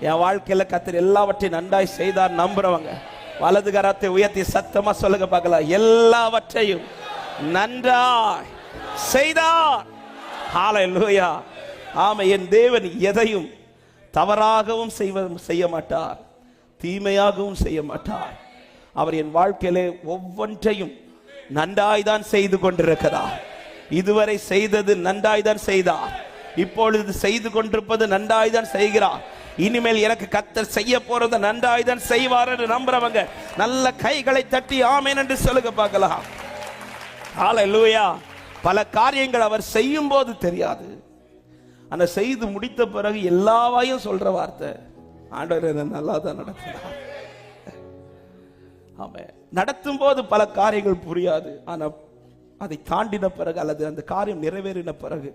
என் வாழ்க்கையில் கத்தர் எல்லாவற்றையும் நன்றாய் செய்தார் நம்புறவங்க. வலது கரத்தை உயர்த்தி சத்தமா சொல்லுங்க பார்க்கலாம். எல்லாவற்றையும் நன்றாய் செய்தார். ஹalleluya. ஆமா என் தேவன் எதையும் தவறாகவும் செய்வ செய்ய மாட்டார். தீமையாகவும் செய்ய மாட்டார். அவர் என் வாழ்க்கையிலே ஒவ்வொன்றையும் நன்றாய்தான் செய்து கொண்டிருக்கிறார். இதுவரை செய்தது நன்றாய்தான் செய்தார். இப்பொழுது செய்து கொண்டிருப்பது நன்றாய்தான் செய்கிறார். இனிமேல் எனக்கு கத்தர் செய்ய போறது நன்றாய்தான் செய்வார் என்று நம்புறவங்க நல்ல கைகளை தட்டி ஆமேன் என்று சொல்லுங்க பார்க்கலாம். ஹalleluya பல காரியங்கள் அவர் செய்யும் போது தெரியாது. ஆனா செய்து முடித்த பிறகு எல்லாவையும் சொல்ற வார்த்தை ஆண்டவர் இதை நல்லா தான் நடத்தினார். ஆமென் நடத்தும் போது பல காரியங்கள் புரியாது. ஆனா அதை தாண்டின பிறகு அல்லது அந்த காரியம் நிறைவேறின பிறகு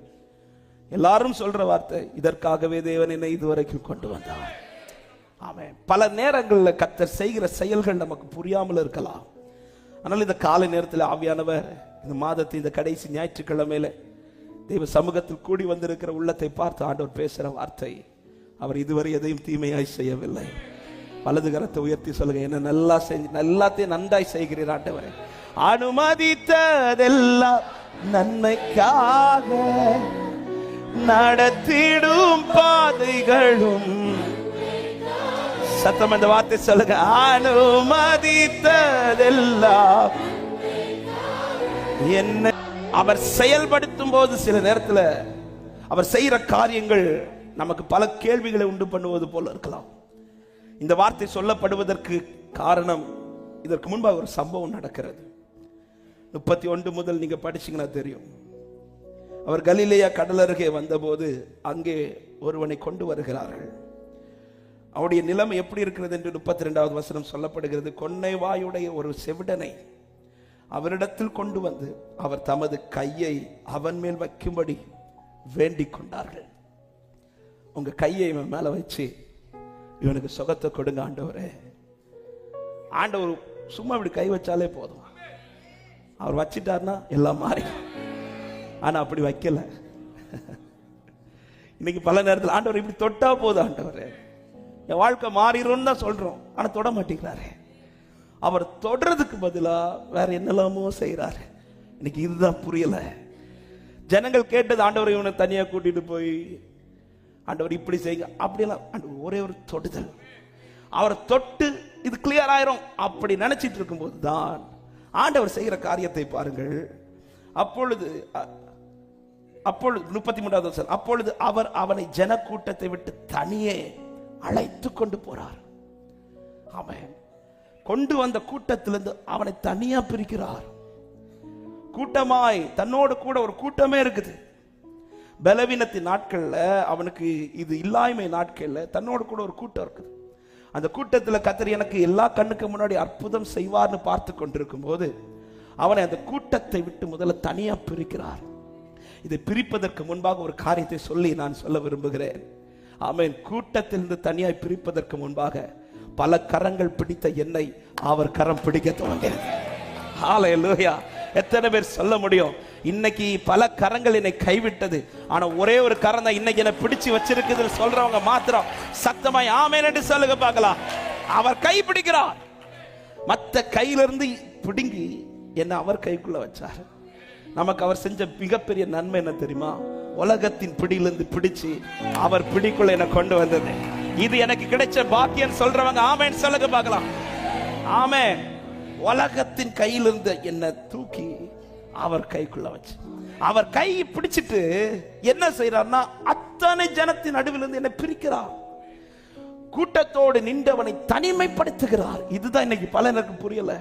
எல்லாரும் சொல்ற வார்த்தை இதற்காகவே தேவன் என்னை இதுவரைக்கும் கொண்டு வந்தார். ஆமே பல நேரங்களில் கத்தர் செய்கிற செயல்கள் நமக்கு புரியாமல் இருக்கலாம். ஆனால் இந்த காலை நேரத்தில் ஆவியானவர் இந்த மாதத்தை இந்த கடைசி ஞாயிற்றுக்கிழமையில தெய்வ சமூகத்தில் கூடி வந்திருக்கிற உள்ளத்தை பார்த்து ஆண்டவர் பேசுகிற வார்த்தை அவர் இதுவரை எதையும் தீமையாய் செய்யவில்லை. வலது கரத்தை உயர்த்தி சொல்லுங்க என்ன நல்லா செஞ்சு எல்லாத்தையும் நன்றாய் செய்கிறீர் ஆண்டவரே. அனுமதித்ததெல்லாம் நன்மைக்காக. நடத்திடும் பாதைகளும். சத்தம் அந்த வார்த்தை சொல்லுங்க. அனுமதித்ததெல்லாம் என்ன? அவர் செயல்படுத்தும் போது சில நேரத்துல அவர் செய்யற காரியங்கள் நமக்கு பல கேள்விகளை உண்டு பண்ணுவது போல இருக்கலாம். இந்த வார்த்தை சொல்லப்படுவதற்கு காரணம் இதற்கு முன்பாக ஒரு சம்பவம் நடக்கிறது. முப்பத்தி ஒன்று முதல் நீங்க படிச்சீங்கன்னா தெரியும். அவர் கலிலேயா கடல் அருகே வந்தபோது அங்கே ஒருவனை கொண்டு வருகிறார்கள். அவருடைய நிலைமை எப்படி இருக்கிறது என்று முப்பத்தி ரெண்டாவது வசனம் சொல்லப்படுகிறது. கொன்னை வாயுடைய ஒரு செவிடனை அவரிடத்தில் கொண்டு வந்து அவர் தமது கையை அவன் மேல் வைக்கும்படி வேண்டிக் கொண்டார்கள். உங்க கையை இவன் மேல வச்சு இவனுக்கு சுகத்தை கொடுங்க ஆண்டவரே. ஆண்டவர் சும்மா இப்படி கை வச்சாலே போதும்? அவர் வச்சிட்டார்னா எல்லாம் மாறி ஆனா அப்படி வைக்கல. இன்னைக்கு பல நேரத்தில் ஆண்டவர் இப்படி தொட்டா போதும் ஆண்டவர். என் வாழ்க்கை மாறிடும்னு தான் சொல்றோம். ஆனா தொட மாட்டேங்கிறாரு. அவர் தொடுறதுக்கு பதிலாக வேற என்னெல்லாமோ செய்கிறாரு இன்னைக்கு இதுதான் புரியல. ஜனங்கள் கேட்டது ஆண்டவர் இவனை தனியாக கூட்டிட்டு போய் ஆண்டவர் இப்படி செய்யுங்க. அப்படியெல்லாம் ஆண்டவர் ஒரே ஒரு தொடுதல். அவரை தொட்டு இது கிளியர் ஆயிரும். அப்படி நினைச்சிட்டு இருக்கும்போது தான் ஆண்டவர் செய்கிற காரியத்தை பாருங்கள். அப்பொழுது அப்பொழுது முப்பத்தி மூன்றாவது வசனம், அப்பொழுது அவர் அவனை ஜனக்கூட்டத்தை விட்டு தனியே அழைத்து கொண்டு போறார். அவன் கொண்டு வந்த கூட்டத்திலிருந்து அவனை தனியா பிரிக்கிறார். கூட்டமாய் தன்னோடு கூட ஒரு கூட்டமே இருக்குது. பலவீனத்தின் நாட்கள்ல அவனுக்கு இது இல்லாய்மை நாட்கள்ல தன்னோடு கூட ஒரு கூட்டம் இருக்குது. அந்த கூட்டத்தில் கத்தர் எனக்கு எல்லா கண்ணுக்கு முன்னாடி அற்புதம் செய்வார்னு பார்த்து கொண்டிருக்கும் போது அவனை அந்த கூட்டத்தை விட்டு முதல்ல தனியா பிரிக்கிறார். இதை பிரிப்பதற்கு முன்பாக ஒரு காரியத்தை சொல்லி நான் சொல்ல விரும்புகிறேன். ஆமேன். கூட்டத்திலிருந்து தனியாய் பிரிப்பதற்கு முன்பாக பல கரங்கள் பிடித்த என்னை அவர் கரம் பிடிக்க துவங்கியது. ஹalleluya எத்தனை பேர் சொல்ல முடியும்? இன்னைக்கு பல கரங்கள் என்னை கைவிட்டது. ஆனா ஒரே ஒரு கரம் தான் இன்னைக்கு என்னை பிடிச்சு வச்சிருக்குதுன்னு சொல்றவங்க மாத்திரம் சத்தமாய் ஆமேன் என்று சொல்லுங்க பார்க்கலாம். அவர் கை பிடிக்கிறார். மத்த கையிலிருந்து பிடுங்கி என்ன அவர் கைக்குள்ள வச்சார். நமக்கு அவர் செஞ்ச மிகப்பெரிய நன்மை என்ன தெரியுமா? உலகத்தின் பிடியிலிருந்து பிடிச்சு அவர் பிடிக்குள்ள என்னை கொண்டு வந்தது. இது எனக்கு கிடைச்ச பாக்கியம் சொல்றவங்க ஆமேன். சொல்லுங்க பார்க்கலாம். ஆமே உலகத்தின் கையிலிருந்து என்னை தூக்கி அவர் கைக்குள்ள வச்சு. அவர் கை பிடிச்சிட்டு என்ன செய்யறாருன்னா அத்தனை ஜனத்தின் நடுவிலிருந்து என்னை பிரிக்கிறார். கூட்டத்தோடு நின்றவனை தனிமைப்படுத்துகிறார். இதுதான் இன்னைக்கு பலருக்கு புரியல.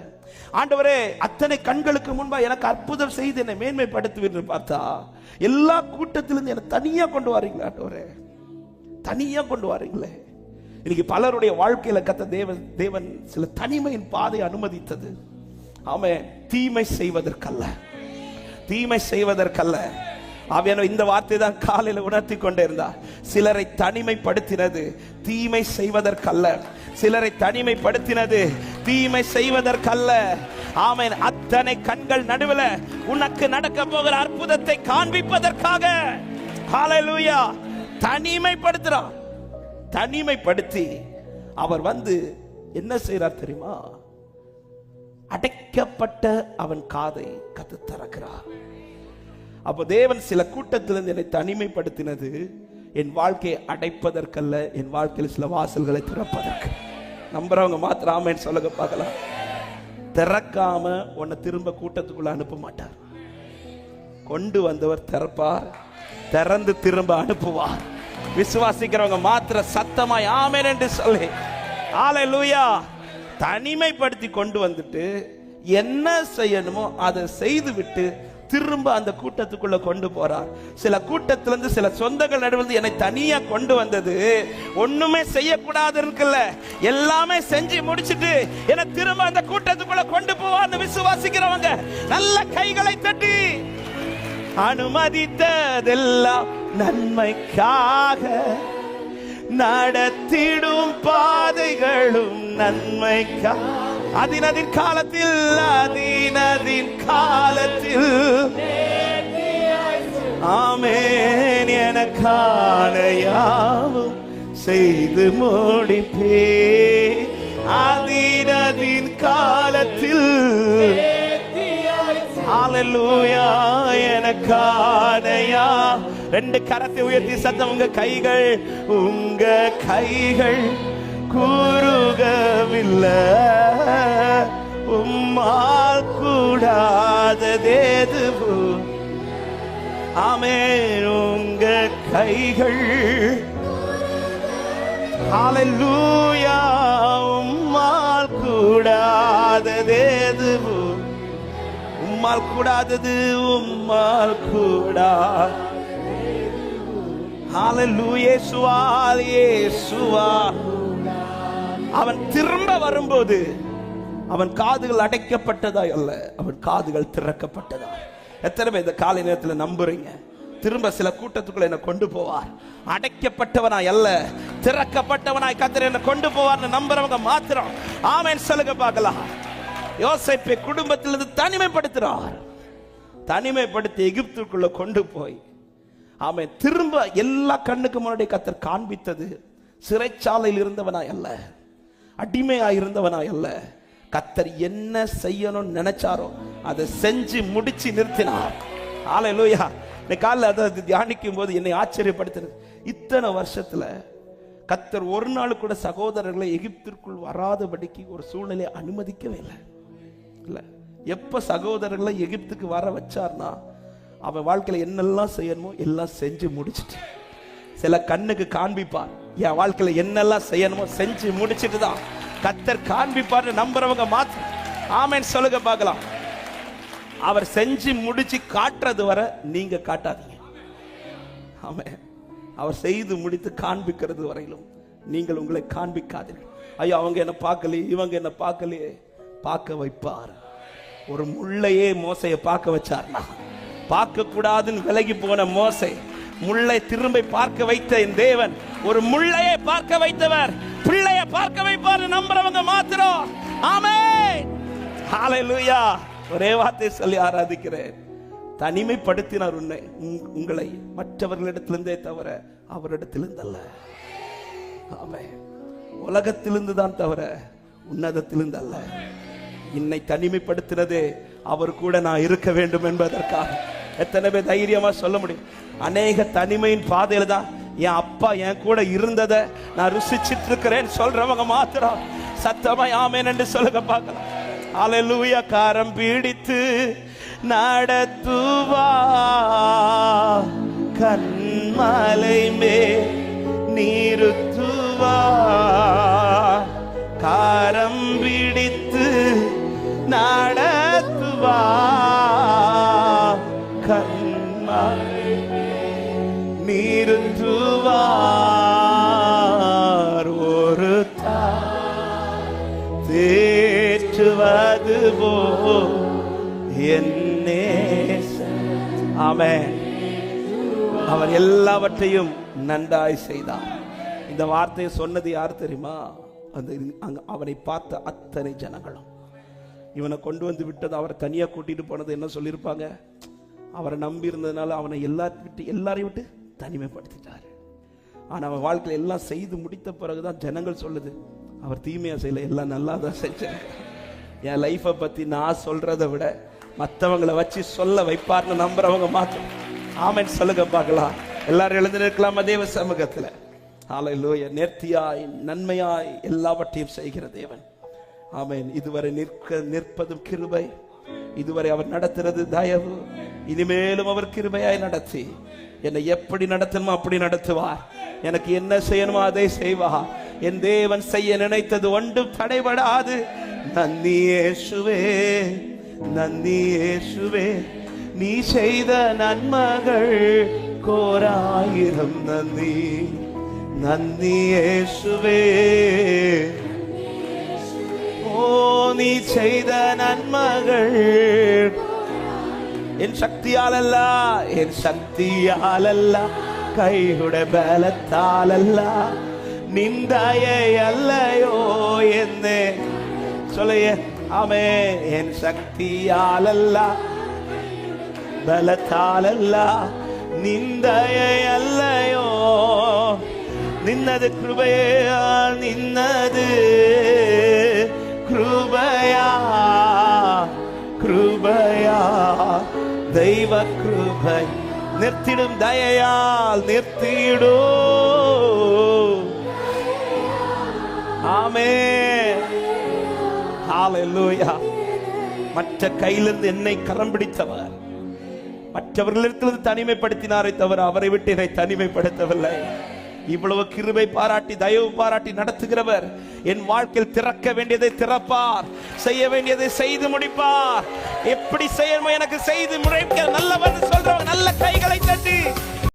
ஆண்டவரே அத்தனை கண்களுக்கு முன்பா எனக்கு அற்புதம் செய்து என்னை மேன்மைப்படுத்துவீர்னு பார்த்தா எல்லா கூட்டத்திலிருந்து என்னை தனியா கொண்டு வரீங்களா ஆண்டவரே. தனியா கொண்டு வரீங்களே. இன்னைக்கு பலருடைய வாழ்க்கையில கத்த தேவன் தேவன் சில தனிமையின் பாதை அனுமதித்தது. ஆமே தீமை செய்வதற்கல்ல. தீமை செய்வதற்கல்ல. ஆவியான இந்த வார்த்தை தான் காலையில் உணர்த்தி கொண்டே இருந்தார் சிலரை தனிமைப்படுத்தினது தீமை செய்வதற்கல்ல. சிலரை தனிமைப்படுத்தினது தீமை செய்வதற்கல்ல. ஆமென். அத்தனை கண்கள் நடுவில் உனக்கு நடக்க போகிற அற்புதத்தை காண்பிப்பதற்காக. ஹalleluya. தனிமைப்படுத்துறான். தனிமைப்படுத்தி அவர் வந்து என்ன செய்யறார் தெரியுமா? அடைக்கப்பட்ட அவன் காதை கத்து திறக்கிறார் அப்போ தேவன் சில கூட்டத்திலிருந்து என்னை தனிமைப்படுத்தினது என் வாழ்க்கையை அடைப்பதற்கல்ல என் வாழ்க்கையில் சில வாசல்களை திறப்பதற்கு. நம்புறவங்க மாத்திரம் ஆமேன்னு சொல்லுங்க பார்க்கலாம். திறக்காம உன்னை திரும்ப கூட்டத்துக்குள்ள அனுப்ப மாட்டார். கொண்டு வந்தவர் திறப்பார் திறந்து திரும்ப அனுப்புவார். விசுவாசிக்கிறவங்க மாத்திர சத்தமாய் ஆமேன் என்று சொல்லி. ஹalleluya தனிமைப்படுத்தி கொண்டு வந்துட்டு என்ன செய்யணுமோ அதை செய்து விட்டு திரும்ப அந்த கூட்டத்துக்குள்ள கொண்டு போறார். சில கூட்டத்திலிருந்து சில சொந்தங்கள் நடுவில் என்னை தனியா கொண்டு வந்தது. ஒண்ணுமே செய்யக்கூடாது இருக்குல்ல. எல்லாமே செஞ்சு முடிச்சிட்டு என திரும்ப அந்த கூட்டத்துக்குள்ள கொண்டு போவார்னு விசுவாசிக்கிறவங்க நல்ல கைகளை தட்டி அனுமதித்ததெல்லாம் நன்மைக்காக நடத்திடும் பாதைகளும் நன்மைக்காக அதினதின் காலத்தில் அதினதின் காலத்தில். ஆமேன் எனக்கான யாவும் செய்து முடிப்பே. அதினதின் காலத்தில். ஹalleluya எனக்கானயா ரெண்டு கரத்தை உயர்த்தி சத்தம் உங்க கைகள் உங்க கைகள். கூறுகவில்லை. உம்மால் கூடாததேதுவோ. ஆமென் உங்க கைகள். ஹalleluya உம்மால் கூடாததேதுவோ. உம்மால் கூடாதது உம்மால் கூடா ஹalleluya இயேசுவா இயேசுவா. அவன் திரும்ப வரும்போது அவன் காதுகள் அடைக்கப்பட்டதாய் அல்ல. அவன் காதுகள் திறக்கப்பட்டதா எத்தனை பேர் இந்த காலை நேரத்தில் நம்புறீங்க? திரும்ப சில கூட்டத்துக்குள்ள என்ன கொண்டு போவார். அடைக்கப்பட்டவனாய் அல்ல திறக்கப்பட்டவனாய் கத்தர் என்ன கொண்டு போவார்னு நம்புறவங்க மாத்திரம். ஆமேன் சொல்லுங்க பார்க்கலாம். யோசைப்பை குடும்பத்திலிருந்து தனிமைப்படுத்துறார். தனிமைப்படுத்தி எகிப்துக்குள்ள கொண்டு போய் அவன் திரும்ப எல்லா கண்ணுக்கு முன்னாடி கத்தர் காண்பித்தது சிறைச்சாலையில் இருந்தவனாய் அல்ல. அடிமையாக இருந்தவனாய் அல்ல. கத்தர் என்ன செய்யணும்னு நினைச்சாரோ அதை செஞ்சு முடிச்சு நிறுத்தினார். ஆலையிலூயா இந்த காலைல அதை தியானிக்கும் போது என்னை ஆச்சரியப்படுத்தினது. இத்தனை வருஷத்துல கத்தர் ஒரு நாள் கூட சகோதரர்களை எகிப்திற்குள் வராதபடிக்கு ஒரு சூழ்நிலையை அனுமதிக்கவே இல்லை. இல்லை எப்ப சகோதரர்களை எகிப்துக்கு வர வச்சார்னா அவன் வாழ்க்கையில் என்னெல்லாம் செய்யணுமோ எல்லாம் செஞ்சு முடிச்சிட்டு சில கண்ணுக்கு காண்பிப்பார். என் வாழ்க்கையில என்னெல்லாம் செய்யணுமோ செஞ்சு முடிச்சிட்டு தான் கத்தர் காண்பிப்பார்னு நம்புறவங்க மாத்த ஆமேன் சொல்லுங்க பார்க்கலாம். அவர் செஞ்சு முடிச்சு காட்டுறது வர நீங்க காட்டாதீங்க. ஆமே அவர் செய்து முடித்து காண்பிக்கிறது வரையிலும் நீங்கள் உங்களை காண்பிக்காதீர்கள். ஐயோ அவங்க என்ன பார்க்கலையே இவங்க என்ன பார்க்கலையே பார்க்க வைப்பார். ஒரு முள்ளையே மோசையை பார்க்க வச்சார்னா. பார்க்க கூடாதுன்னு விலகி போன மோசை. முள்ளை திரும்ப பார்க்க வைத்த என் தேவன். ஒரு முள்ளையை பார்க்க வைத்தவர். பிள்ளைய பார்க்க வைப்பார் நம்புறவங்க மாத்திரம். ஆமே ஹalleluya. ஒரே வார்த்தை சொல்லி ஆராதிக்கிறேன். தனிமைப்படுத்தினார் உன்னை உங்- உங்களை. மற்றவர்களிடத்திலிருந்தே தவிர அவரிடத்திலிருந்தல்ல. ஆமே உலகத்திலிருந்து தான் தவிர உன்னதத்திலிருந்து அல்ல என்னை தனிமைப்படுத்தினது அவர் கூட நான் இருக்க வேண்டும் என்பதற்காக. எத்தனை பேர் தைரியமா சொல்ல முடியும்? அநேக தனிமையின் பாதையில தான் என் அப்பா என் கூட இருந்ததை நான் ருசிச்சிட்டு இருக்கிறேன் சொல்றவங்க மாத்திரம் சத்தமாய் ஆமேன் என்று சொல்லுங்க பார்க்கலாம். அலலூயா காரம் பீடித்து நடத்துவா. கண்மலை மே நீருத்துவா. காரம் பிடித்து நடத்துவா. போ என்னே. ஆமென். அவர் எல்லாவற்றையும் நன்றாய் செய்தார். இந்த வார்த்தையை சொன்னது யார் தெரியுமா? அந்த அங்க அவனை பார்த்த அத்தனை ஜனங்களும். இவனை கொண்டு வந்து விட்டது அவரை தனியாக கூட்டிட்டு போனது என்ன சொல்லியிருப்பாங்க? அவரை நம்பி இருந்ததுனால அவனை எல்லா விட்டு எல்லாரையும் விட்டு தனிமைப்படுத்திட்டாரு. ஆனால் அவன் வாழ்க்கையில் எல்லாம் செய்து முடித்த பிறகுதான் ஜனங்கள் சொல்லுது அவர் தீமையாக செய்யலை எல்லாம் நல்லா தான் செஞ்சார். என் லைஃப்பை பத்தி நான் சொல்கிறத விட மத்தவங்களை வச்சு சொல்ல வைப்பார்னு நம்புறவங்க மாத்திரம். ஆமன் சொல்லுங்க பார்க்கலாம். எல்லாரும் எழுந்து நிற்கலாமா தேவ சமூகத்துல? ஆலையிலோய நேர்த்தியாய் நன்மையாய் எல்லாவற்றையும் செய்கிற தேவன். ஆமேன். இதுவரை நிற்க நிற்பதும் கிருபை. இதுவரை அவர் நடத்துறது தயவு. இனிமேலும் அவர் கிருபையாய் நடத்தி. என்னை எப்படி நடத்தணுமோ அப்படி நடத்துவார். எனக்கு என்ன செய்யணுமோ அதை செய்வார். என் தேவன் செய்ய நினைத்தது ஒன்றும் தடைபடாது. நந்தி இயேசுவே நந்தி இயேசுவே நீ செய்த நன்மகள் கோராயிரம் நந்தி நந்தி இயேசுவே ஓ நீ செய்த நன்மகள் என் சக்தியால் அல்ல என் சக்தியால் அல்ல கைகுட பலத்தால் அல்ல நிந்தாயை அல்லையோ என்ன சொல்லைய ஆமே என் சக்தியால் அல்ல பலத்தால் அல்ல நிந்தையை அல்லையோ நின்னது கிருபையா நின்னது கிருபையா கிருபையா தெய்வ கிருபை. நிறுத்திடும் தயையால் நிறுத்திடும் ஆமே. ஹalleluya மற்ற கையிலிருந்து என்னை கரம் பிடித்தவர். மற்றவர்களிடத்திலிருந்து தனிமைப்படுத்தினாரே தவிர அவரை விட்டு என்னை தனிமைப்படுத்தவில்லை. இவ்வளவு கிருபை பாராட்டி தயவு பாராட்டி நடத்துகிறவர். என் வாழ்க்கையில் திறக்க வேண்டியதை திறப்பார். செய்ய வேண்டியதை செய்து முடிப்பார். எப்படி செய்யணுமோ எனக்கு செய்து முறை நல்லவர் சொல்றவங்க நல்ல கைகளை தட்டி